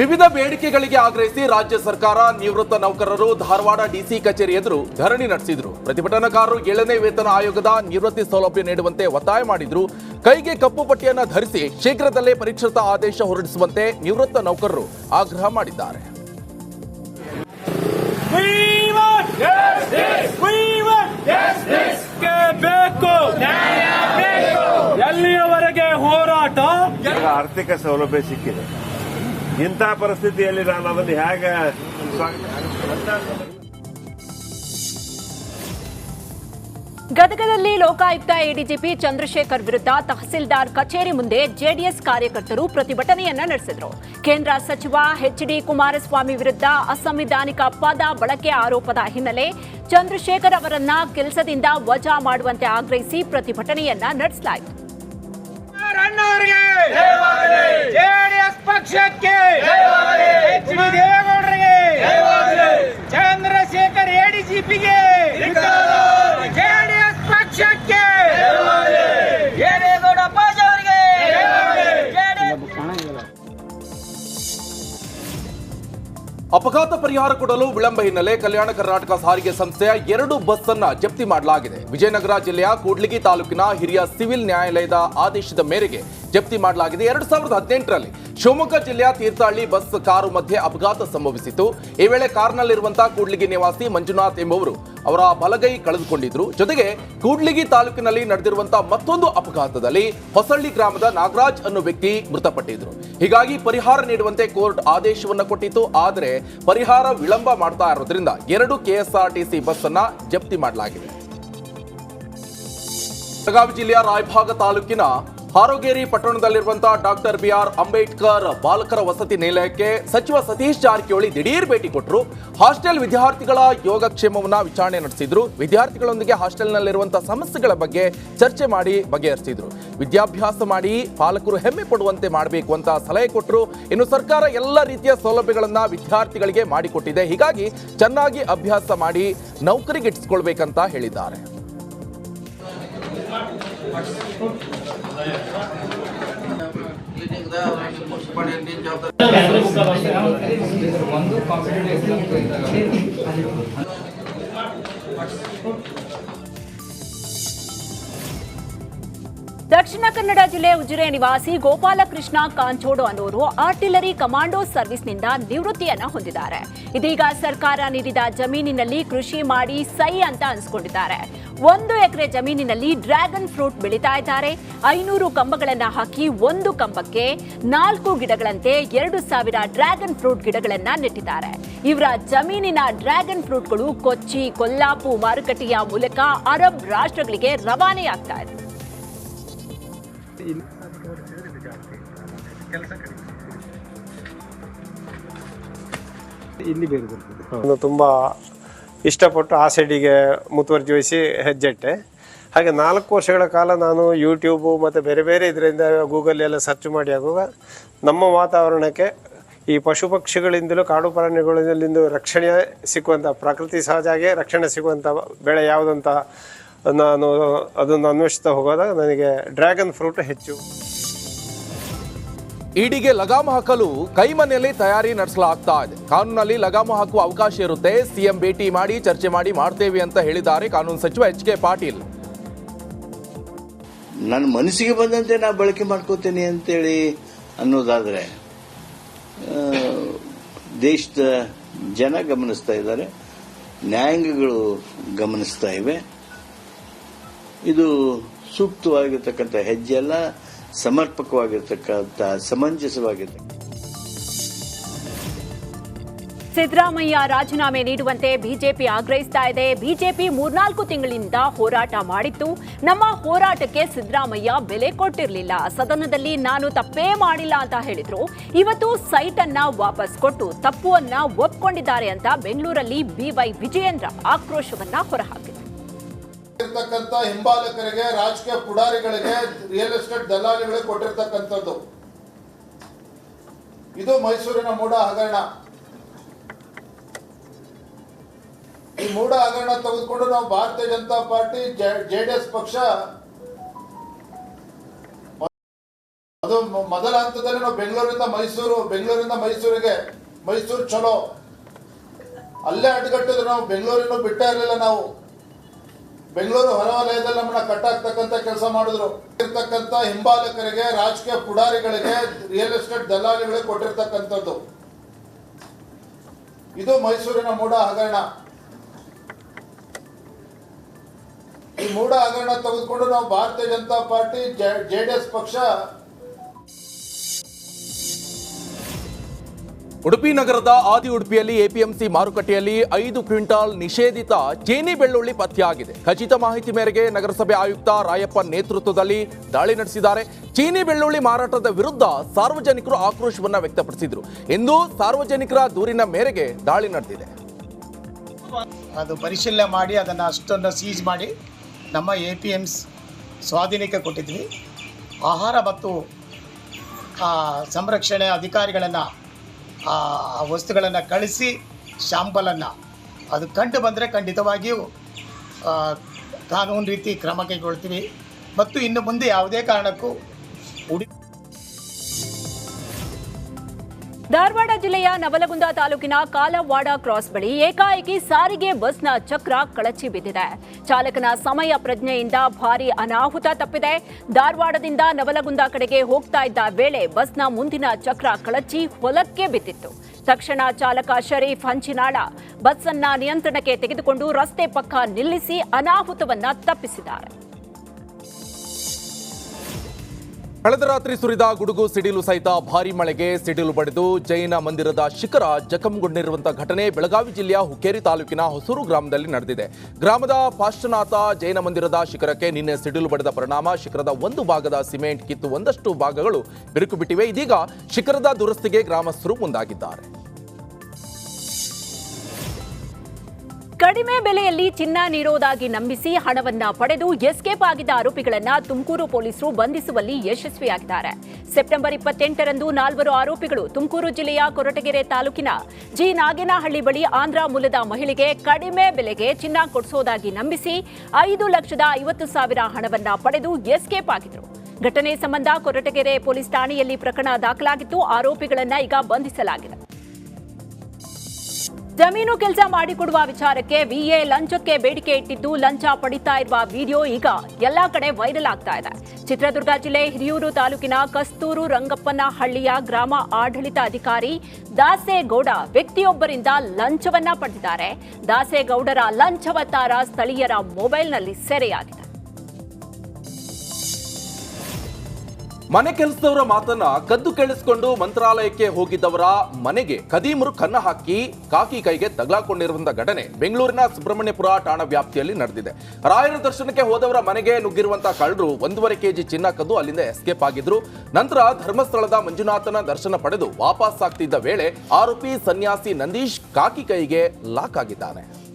ವಿವಿಧ ಬೇಡಿಕೆಗಳಿಗೆ ಆಗ್ರಹಿಸಿ ರಾಜ್ಯ ಸರ್ಕಾರ ನಿವೃತ್ತ ನೌಕರರು ಧಾರವಾಡ ಡಿಸಿ ಕಚೇರಿ ಎದುರು ಧರಣಿ ನಡೆಸಿದ್ರು. ಪ್ರತಿಭಟನಾಕಾರರು ಏಳನೇ ವೇತನ ಆಯೋಗದ ನಿವೃತ್ತಿ ಸೌಲಭ್ಯ ನೀಡುವಂತೆ ಒತ್ತಾಯ ಮಾಡಿದ್ರು. ಕೈಗೆ ಕಪ್ಪು ಪಟ್ಟಿಯನ್ನು ಧರಿಸಿ ಶೀಘ್ರದಲ್ಲೇ ಪರಿಷ್ಕೃತ ಆದೇಶ ಹೊರಡಿಸುವಂತೆ ನಿವೃತ್ತ ನೌಕರರು ಆಗ್ರಹ ಮಾಡಿದ್ದಾರೆ. ಎಲ್ಲಿಯವರೆಗೆ ಹೋರಾಟ ಆರ್ಥಿಕ ಸೌಲಭ್ಯ ಸಿಕ್ಕಿದೆ. ಇಂಥ ಪರಿಸ್ಥಿತಿಯಲ್ಲಿ ನಾನು ಅದನ್ನು ಹೇಗೆ ಗದಗದಲ್ಲಿ ಲೋಕಾಯುಕ್ತ ಎಡಿಜಿಪಿ ಚಂದ್ರಶೇಖರ್ ವಿರುದ್ಧ ತಹಸೀಲ್ದಾರ್ ಕಚೇರಿ ಮುಂದೆ ಜೆಡಿಎಸ್ ಕಾರ್ಯಕರ್ತರು ಪ್ರತಿಭಟನೆಯನ್ನ ನಡೆಸಿದರು. ಕೇಂದ್ರ ಸಚಿವ ಎಚ್ಡಿ ಕುಮಾರಸ್ವಾಮಿ ವಿರುದ್ಧ ಅಸಂವಿಧಾನಿಕ ಪದ ಬಳಕೆ ಆರೋಪದ ಹಿನ್ನೆಲೆ ಚಂದ್ರಶೇಖರ್ ಅವರನ್ನ ಕೆಲಸದಿಂದ ವಜಾ ಮಾಡುವಂತೆ ಆಗ್ರಹಿಸಿ ಪ್ರತಿಭಟನೆಯನ್ನ ನಡೆಸಲಾಯಿತು. ಜೆಡಿಎಸ್ ಪಕ್ಷಕ್ಕೆ ಎಚ್ ಡಿ ದೇವೇಗೌಡರಿಗೆ ಪರಿಹಾರ ಕೊಡಲು ವಿಳಂಬ ಹಿನ್ನೆಲೆ ಕಲ್ಯಾಣ ಕರ್ನಾಟಕ ಸಾರಿಗೆ ಸಂಸ್ಥೆಯ ಎರಡು ಬಸ್ ಅನ್ನ ಜಪ್ತಿ ಮಾಡಲಾಗಿದೆ. ವಿಜಯನಗರ ಜಿಲ್ಲೆಯ ಕೂಡ್ಲಿಗಿ ತಾಲೂಕಿನ ಹಿರಿಯ ಸಿವಿಲ್ ನ್ಯಾಯಾಲಯದ ಆದೇಶದ ಮೇರೆಗೆ ಜಪ್ತಿ ಮಾಡಲಾಗಿದೆ. ಎರಡು ಸಾವಿರದ ಹದಿನೆಂಟರಲ್ಲಿ ಶಿವಮೊಗ್ಗ ಜಿಲ್ಲೆಯ ತೀರ್ಥಹಳ್ಳಿ ಬಸ್ ಕಾರು ಮಧ್ಯೆ ಅಪಘಾತ ಸಂಭವಿಸಿತು ಈ ವೇಳೆ ಕಾರ್ನಲ್ಲಿರುವಂತಹ ಕೂಡ್ಲಿಗಿ ನಿವಾಸಿ ಮಂಜುನಾಥ್ ಎಂಬುವರು ಅವರ ಬಲಗೈ ಕಳೆದುಕೊಂಡಿದ್ರು. ಜೊತೆಗೆ ಕೂಡ್ಲಿಗಿ ತಾಲೂಕಿನಲ್ಲಿ ನಡೆದಿರುವಂತಹ ಮತ್ತೊಂದು ಅಪಘಾತದಲ್ಲಿ ಹೊಸಳ್ಳಿ ಗ್ರಾಮದ ನಾಗರಾಜ್ ಅನ್ನೋ ವ್ಯಕ್ತಿ ಮೃತಪಟ್ಟಿದ್ರು. ಹೀಗಾಗಿ ಪರಿಹಾರ ನೀಡುವಂತೆ ಕೋರ್ಟ್ ಆದೇಶವನ್ನು ಕೊಟ್ಟಿತ್ತು. ಆದರೆ ಪರಿಹಾರ ವಿಳಂಬ ಮಾಡ್ತಾ ಇರೋದ್ರಿಂದ ಎರಡು ಕೆಎಸ್ಆರ್ಟಿಸಿ ಬಸ್ ಅನ್ನ ಜಪ್ತಿ ಮಾಡಲಾಗಿದೆ. ಬೆಳಗಾವಿ ಜಿಲ್ಲೆಯ ರಾಯಭಾಗ ತಾಲೂಕಿನ ಹಾರೋಗೇರಿ ಪಟ್ಟಣದಲ್ಲಿರುವಂತಹ ಡಾಕ್ಟರ್ ಬಿ ಆರ್ ಅಂಬೇಡ್ಕರ್ ಬಾಲಕರ ವಸತಿ ನಿಲಯಕ್ಕೆ ಸಚಿವ ಸತೀಶ್ ಜಾರಕಿಹೊಳಿ ದಿಢೀರ್ ಭೇಟಿ ಕೊಟ್ಟರು ಹಾಸ್ಟೆಲ್ ವಿದ್ಯಾರ್ಥಿಗಳ ಯೋಗಕ್ಷೇಮವನ್ನ ವಿಚಾರಣೆ ನಡೆಸಿದ್ರು. ವಿದ್ಯಾರ್ಥಿಗಳೊಂದಿಗೆ ಹಾಸ್ಟೆಲ್ನಲ್ಲಿರುವಂತಹ ಸಮಸ್ಯೆಗಳ ಬಗ್ಗೆ ಚರ್ಚೆ ಮಾಡಿ ಬಗೆಹರಿಸಿದ್ರು ವಿದ್ಯಾಭ್ಯಾಸ ಮಾಡಿ ಪಾಲಕರು ಹೆಮ್ಮೆ ಪಡುವಂತೆ ಮಾಡಬೇಕು ಅಂತ ಸಲಹೆ ಕೊಟ್ಟರು ಇನ್ನು ಸರ್ಕಾರ ಎಲ್ಲ ರೀತಿಯ ಸೌಲಭ್ಯಗಳನ್ನ ವಿದ್ಯಾರ್ಥಿಗಳಿಗೆ ಮಾಡಿಕೊಟ್ಟಿದೆ. ಹೀಗಾಗಿ ಚೆನ್ನಾಗಿ ಅಭ್ಯಾಸ ಮಾಡಿ ನೌಕರಿಗಿಟ್ಟಿಸಿಕೊಳ್ಬೇಕಂತ ಹೇಳಿದ್ದಾರೆ. మందు కాన్సన్ట్రేట్ చేస్తాం ದಕ್ಷಿಣ ಕನ್ನಡ ಜಿಲ್ಲೆ ಉಜಿರೆ ನಿವಾಸಿ ಗೋಪಾಲಕೃಷ್ಣ ಕಾಂಚೋಡು ಅನ್ನೋರು ಆರ್ಟಿಲರಿ ಕಮಾಂಡೋ ಸರ್ವಿಸ್ನಿಂದ ನಿವೃತ್ತಿಯನ್ನ ಹೊಂದಿದ್ದಾರೆ. ಇದೀಗ ಸರ್ಕಾರ ನೀಡಿದ ಜಮೀನಿನಲ್ಲಿ ಕೃಷಿ ಮಾಡಿ ಸೈ ಅಂತ ಅನ್ಸ್ಕೊಂಡಿದ್ದಾರೆ. ಒಂದು ಎಕರೆ ಜಮೀನಿನಲ್ಲಿ ಡ್ರ್ಯಾಗನ್ ಫ್ರೂಟ್ ಬೆಳೀತಾ ಇದ್ದಾರೆ. ಐನೂರು ಕಂಬಗಳನ್ನು ಹಾಕಿ ಒಂದು ಕಂಬಕ್ಕೆ ನಾಲ್ಕು ಗಿಡಗಳಂತೆ ಎರಡು ಸಾವಿರ ಡ್ರ್ಯಾಗನ್ ಫ್ರೂಟ್ ಗಿಡಗಳನ್ನ ನೆಟ್ಟಿದ್ದಾರೆ. ಇವರ ಜಮೀನಿನ ಡ್ರ್ಯಾಗನ್ ಫ್ರೂಟ್ಗಳು ಕೊಚ್ಚಿ, ಕೊಲ್ಲಾಪು ಮಾರುಕಟ್ಟೆಯ ಮೂಲಕ ಅರಬ್ ರಾಷ್ಟ್ರಗಳಿಗೆ ರವಾನೆಯಾಗ್ತಾ ಇದೆ. ನಾನು ತುಂಬ ಇಷ್ಟಪಟ್ಟು ಆ ಸೈಡಿಗೆ ಮುತುವರ್ಜಿ ವಹಿಸಿ ಹೆಜ್ಜೆಟ್ಟೆ. ಹಾಗೆ ನಾಲ್ಕು ವರ್ಷಗಳ ಕಾಲ ನಾನು ಯೂಟ್ಯೂಬು ಮತ್ತು ಬೇರೆ ಬೇರೆ ಇದರಿಂದ ಗೂಗಲ್ ಎಲ್ಲ ಸರ್ಚ್ ಮಾಡಿ ಆಗುವಾಗ ನಮ್ಮ ವಾತಾವರಣಕ್ಕೆ ಈ ಪಶು ಪಕ್ಷಿಗಳಿಂದಲೂ ಕಾಡು ಪ್ರಾಣಿಗಳಿಂದಲೂ ರಕ್ಷಣೆ ಸಿಕ್ಕುವಂಥ ಪ್ರಕೃತಿ ಸಹಜ ಆಗಿ ರಕ್ಷಣೆ ಸಿಗುವಂಥ ಬೆಳೆ ಯಾವುದಂತ ನಾನು ಅದನ್ನು ಅನ್ವೇಷಿಸ್ತಾ ಹೋಗೋದಾಗ ನನಗೆ ಡ್ರ್ಯಾಗನ್ ಫ್ರೂಟ್ ಹೆಚ್ಚು. ಇಡಿಗೆ ಲಗಾಮ ಹಾಕಲು ಕೈಮನೆಯಲ್ಲಿ ತಯಾರಿ ನಡೆಸಲಾಗ್ತಾ ಇದೆ. ಕಾನೂನಲ್ಲಿ ಲಗಾಮು ಹಾಕುವ ಅವಕಾಶ ಇರುತ್ತೆ. ಸಿಎಂ ಭೇಟಿ ಮಾಡಿ ಚರ್ಚೆ ಮಾಡಿ ಮಾಡ್ತೇವೆ ಅಂತ ಹೇಳಿದ್ದಾರೆ ಕಾನೂನು ಸಚಿವ ಎಚ್ ಕೆ ಪಾಟೀಲ್. ನನ್ನ ಮನಸ್ಸಿಗೆ ಬಂದಂತೆ ನಾ ಬಳಕೆ ಮಾಡ್ಕೋತೇನೆ ಅಂತೇಳಿ ಅನ್ನೋದಾದ್ರೆ ದೇಶದ ಜನ ಗಮನಿಸ್ತಾ ಇದ್ದಾರೆ. ನ್ಯಾಯಾಂಗಗಳು ಗಮನಿಸ್ತಾ ಇವೆ. ಇದು ಸೂಕ್ತವಾಗಿರ್ತಕ್ಕಂಥ ಹೆಜ್ಜೆ ಅಲ್ಲ ಸಮರ್ಪಕವಾಗಿರ್ತಕ್ಕಂಥ ಸಮಂಜಸವಾಗಿದೆ ಸಿದ್ದರಾಮಯ್ಯ ರಾಜೀನಾಮೆ ನೀಡುವಂತೆ ಬಿಜೆಪಿ ಆಗ್ರಹಿಸ್ತಾ ಇದೆ. ಬಿಜೆಪಿ ಮೂರ್ನಾಲ್ಕು ತಿಂಗಳಿಂದ ಹೋರಾಟ ಮಾಡಿತ್ತು. ನಮ್ಮ ಹೋರಾಟಕ್ಕೆ ಸಿದ್ದರಾಮಯ್ಯ ಬೆಲೆ ಕೊಟ್ಟಿರಲಿಲ್ಲ. ಸದನದಲ್ಲಿ ನಾನು ತಪ್ಪೇ ಮಾಡಿಲ್ಲ ಅಂತ ಹೇಳಿದ್ರು. ಇವತ್ತು ಸೈಟ್ ಅನ್ನ ವಾಪಸ್ ಕೊಟ್ಟು ತಪ್ಪುವನ್ನ ಒಪ್ಕೊಂಡಿದ್ದಾರೆ ಅಂತ ಬೆಂಗಳೂರಲ್ಲಿ ಬಿವೈ ವಿಜಯೇಂದ್ರ ಆಕ್ರೋಶವನ್ನ ಹೊರಹಾಕಿದರು ಇರ್ತಕ್ಕಂಥ ಹಿಂಬಾಲಕರಿಗೆ, ರಾಜಕೀಯ ಪುಡಾರಿಗಳಿಗೆ ರಿಯಲ್ ಎಸ್ಟೇಟ್ ದಲ್ಲಾಳಿಗಳಿಗೆ ಕೊಟ್ಟಿರ್ತಕ್ಕಂಥದ್ದು. ಇದು ಮೈಸೂರಿನ ಮೂಡ ಹಗರಣ. ಈ ಮೂಡ ಹಗರಣ ತೆಗೆದುಕೊಂಡು ನಾವು ಭಾರತೀಯ ಜನತಾ ಪಾರ್ಟಿ ಜೆಡಿಎಸ್ ಪಕ್ಷ, ಅದು ಮೊದಲ ಹಂತದಲ್ಲಿ ನಾವು ಬೆಂಗಳೂರಿಂದ ಮೈಸೂರು, ಬೆಂಗಳೂರಿಂದ ಮೈಸೂರಿಗೆ, ಮೈಸೂರು ಚಲೋ. ಅಲ್ಲೇ ಅಡ್ಡಗಟ್ಟಿದ್ರು ನಾವು ಬೆಂಗಳೂರಿನ ಬಿಟ್ಟ ಇರಲಿಲ್ಲ ನಾವು. ಬೆಂಗಳೂರು ಹೊರವಲಯದಲ್ಲಿ ನಮ್ಮನ್ನ ಕಟ್ಟಾಕ್ತಕ್ಕಂಥ ಕೆಲಸ ಮಾಡಿದ್ರು. ಇರ್ತಕ್ಕಂಥ ಹಿಂಬಾಲಕರಿಗೆ, ರಾಜಕೀಯ ಪುಡಾರಿಗಳಿಗೆ ರಿಯಲ್ ಎಸ್ಟೇಟ್ ದಲ್ಲಾಳಿಗಳಿಗೆ ಕೊಟ್ಟಿರ್ತಕ್ಕಂಥದ್ದು. ಇದು ಮೈಸೂರಿನ ಮೂಡ ಹಗರಣ. ಈ ಮೂಡ ಹಗರಣ ತೆಗೆದುಕೊಂಡು ನಾವು Bharatiya Janata party, J D ಪಕ್ಷ ಉಡುಪಿ ನಗರದ ಆದಿ ಉಡುಪಿಯಲ್ಲಿ ಎಪಿಎಂಸಿ ಮಾರುಕಟ್ಟೆಯಲ್ಲಿ ಐದು ಕ್ವಿಂಟಾಲ್ ನಿಷೇಧಿತ ಚೇನಿ ಬೆಳ್ಳುಳ್ಳಿ ಪತ್ತೆಯಾಗಿದೆ. ಖಚಿತ ಮಾಹಿತಿ ಮೇರೆಗೆ ನಗರಸಭೆ ಆಯುಕ್ತ ರಾಯಪ್ಪ ನೇತೃತ್ವದಲ್ಲಿ ದಾಳಿ ನಡೆಸಿದ್ದಾರೆ. ಚೀನಿ ಬೆಳ್ಳುಳ್ಳಿ ಮಾರಾಟದ ವಿರುದ್ಧ ಸಾರ್ವಜನಿಕರು ಆಕ್ರೋಶವನ್ನು ವ್ಯಕ್ತಪಡಿಸಿದ್ರು. ಎಂದು ಸಾರ್ವಜನಿಕರ ದೂರಿನ ಮೇರೆಗೆ ದಾಳಿ ನಡೆದಿದೆ. ಅದು ಪರಿಶೀಲನೆ ಮಾಡಿ, ಅದನ್ನು ಅಷ್ಟೊಂದು ಸೀಜ್ ಮಾಡಿ ನಮ್ಮ ಎ ಪಿ ಎಮ್ಸ್ ಸ್ವಾಧೀನಕ್ಕೆ ಕೊಟ್ಟಿದ್ವಿ. ಆಹಾರ ಮತ್ತು ಸಂರಕ್ಷಣೆ ಅಧಿಕಾರಿಗಳನ್ನು ಆ ವಸ್ತುಗಳನ್ನು ಕಳಿಸಿ ಶಾಂಪಲನ್ನು. ಅದು ಕಂಡು ಬಂದರೆ ಖಂಡಿತವಾಗಿಯೂ ಕಾನೂನು ರೀತಿ ಕ್ರಮ ಕೈಗೊಳ್ತೀವಿ. ಮತ್ತು ಇನ್ನು ಮುಂದೆ ಯಾವುದೇ ಕಾರಣಕ್ಕೂ ಧಾರವಾಡ ಜಿಲ್ಲೆಯ ನವಲಗುಂದ ತಾಲೂಕಿನ ಕಾಲವಾಡ ಕ್ರಾಸ್ ಬಳಿ ಏಕಾಏಕಿ ಸಾರಿಗೆ ಬಸ್ನ ಚಕ್ರ ಕಳಚಿ ಬಿದ್ದಿದೆ. ಚಾಲಕನ ಸಮಯ ಪ್ರಜ್ಞೆಯಿಂದ ಭಾರಿ ಅನಾಹುತ ತಪ್ಪಿದೆ. ಧಾರವಾಡದಿಂದ ನವಲಗುಂದ ಕಡೆಗೆ ಹೋಗ್ತಾ ಇದ್ದ ವೇಳೆ ಬಸ್ನ ಮುಂದಿನ ಚಕ್ರ ಕಳಚಿ ಹೊಲಕ್ಕೆ ಬಿದ್ದಿತ್ತು. ತಕ್ಷಣ ಚಾಲಕ ಶರೀಫ್ ಹಂಚಿನಾಳ ಬಸ್ಸನ್ನ ನಿಯಂತ್ರಣಕ್ಕೆ ತೆಗೆದುಕೊಂಡು ರಸ್ತೆ ಪಕ್ಕ ನಿಲ್ಲಿಸಿ ಅನಾಹುತವನ್ನ ತಪ್ಪಿಸಿದ್ದಾರೆ. ಕಳೆದ ರಾತ್ರಿ ಸುರಿದ ಗುಡುಗು, ಸಿಡಿಲು ಸಹಿತ ಭಾರಿ ಮಳೆಗೆ ಸಿಡಿಲು ಬಡಿದು ಜೈನ ಮಂದಿರದ ಶಿಖರ ಜಖಂಗೊಂಡಿರುವಂತಹ ಘಟನೆ ಬೆಳಗಾವಿ ಜಿಲ್ಲೆಯ ಹುಕ್ಕೇರಿ ತಾಲೂಕಿನ ಹೊಸೂರು ಗ್ರಾಮದಲ್ಲಿ ನಡೆದಿದೆ. ಗ್ರಾಮದ ಪಾರ್ಶ್ವನಾಥ ಜೈನ ಮಂದಿರದ ಶಿಖರಕ್ಕೆ ನಿನ್ನೆ ಸಿಡಿಲು ಬಡಿದ ಪರಿಣಾಮ ಶಿಖರದ ಒಂದು ಭಾಗದ ಸಿಮೆಂಟ್ ಕಿತ್ತು ಒಂದಷ್ಟು ಭಾಗಗಳು ಬಿರುಕು ಬಿಟ್ಟಿವೆ. ಇದೀಗ ಶಿಖರದ ದುರಸ್ತಿಗೆ ಗ್ರಾಮಸ್ಥರು ಮುಂದಾಗಿದ್ದಾರೆ. ಕಡಿಮೆ ಬೆಲೆಯಲ್ಲಿ ಚಿನ್ನ ನೀಡುವುದಾಗಿ ನಂಬಿಸಿ ಹಣವನ್ನ ಪಡೆದು ಎಸ್ಕೇಪ್ ಆಗಿದ್ದ ಆರೋಪಿಗಳನ್ನ ತುಮಕೂರು ಪೊಲೀಸರು ಬಂಧಿಸುವಲ್ಲಿ ಯಶಸ್ವಿಯಾಗಿದ್ದಾರೆ. ಸೆಪ್ಟೆಂಬರ್ ಇಪ್ಪತ್ತೆಂಟರಂದು ನಾಲ್ವರು ಆರೋಪಿಗಳು ತುಮಕೂರು ಜಿಲ್ಲೆಯ ಕೊರಟಗೆರೆ ತಾಲೂಕಿನ ಜಿ ನಾಗೇನಹಳ್ಳಿ ಬಳಿ ಆಂಧ್ರ ಮೂಲದ ಮಹಿಳೆಗೆ ಕಡಿಮೆ ಬೆಲೆಗೆ ಚಿನ್ನ ಕೊಡಿಸೋದಾಗಿ ನಂಬಿಸಿ ಐದು ಲಕ್ಷದ ಐವತ್ತು ಸಾವಿರ ಹಣವನ್ನ ಪಡೆದು ಎಸ್ಕೇಪ್ ಆಗಿದ್ರು. ಘಟನೆ ಸಂಬಂಧ ಕೊರಟಗೆರೆ ಪೊಲೀಸ್ ಠಾಣೆಯಲ್ಲಿ ಪ್ರಕರಣ ದಾಖಲಾಗಿದ್ದು ಆರೋಪಿಗಳನ್ನ ಈಗ ಬಂಧಿಸಲಾಗಿದೆ. ಜಮೀನು ಕೆಲಸ ಮಾಡಿಕೊಡುವ ವಿಚಾರಕ್ಕೆ ವಿಎ ಲಂಚಕ್ಕೆ ಬೇಡಿಕೆ ಇಟ್ಟಿದ್ದು ಲಂಚ ಪಡಿತಾ ಇರುವ ವಿಡಿಯೋ ಈಗ ಎಲ್ಲಾ ಕಡೆ ವೈರಲ್ ಆಗ್ತಾ ಇದೆ. ಚಿತ್ರದುರ್ಗ ಜಿಲ್ಲೆ ಹಿರಿಯೂರು ತಾಲೂಕಿನ ಕಸ್ತೂರು ರಂಗಪ್ಪನ ಹಳ್ಳಿಯ ಗ್ರಾಮ ಆಡಳಿತ ಅಧಿಕಾರಿ ದಾಸೇಗೌಡ ವ್ಯಕ್ತಿಯೊಬ್ಬರಿಂದ ಲಂಚವನ್ನ ಪಡೆದಿದ್ದಾರೆ. ದಾಸೇಗೌಡರ ಲಂಚವತಾರ ಸ್ಥಳೀಯರ ಮೊಬೈಲ್ನಲ್ಲಿ ಸೆರೆಯಾಗಿದೆ. ಮನೆ ಕೆಲಸದವರ ಮಾತನ್ನ ಕದ್ದು ಕೇಳಿಸಿಕೊಂಡು ಮಂತ್ರಾಲಯಕ್ಕೆ ಹೋಗಿದ್ದವರ ಮನೆಗೆ ಕದೀಮರು ಕನ್ನ ಹಾಕಿ ಕಾಕಿ ಕೈಗೆ ತಗಲಾಕೊಂಡಿರುವಂತಹ ಘಟನೆ ಬೆಂಗಳೂರಿನ ಸುಬ್ರಹ್ಮಣ್ಯಪುರ ಠಾಣಾ ವ್ಯಾಪ್ತಿಯಲ್ಲಿ ನಡೆದಿದೆ. ರಾಯರ ದರ್ಶನಕ್ಕೆ ಹೋದವರ ಮನೆಗೆ ನುಗ್ಗಿರುವಂತಹ ಕಳ್ಳರು ಒಂದೂವರೆ ಕೆಜಿ ಚಿನ್ನ ಕದ್ದು ಅಲ್ಲಿಂದ ಎಸ್ಕೇಪ್ ಆಗಿದ್ರು. ನಂತರ ಧರ್ಮಸ್ಥಳದ ಮಂಜುನಾಥನ ದರ್ಶನ ಪಡೆದು ವಾಪಸ್ ಆಗ್ತಿದ್ದ ವೇಳೆ ಆರೋಪಿ ಸನ್ಯಾಸಿ ನಂದೀಶ್ ಕಾಕಿ ಕೈಗೆ ಲಾಕ್ ಆಗಿದ್ದಾನೆ.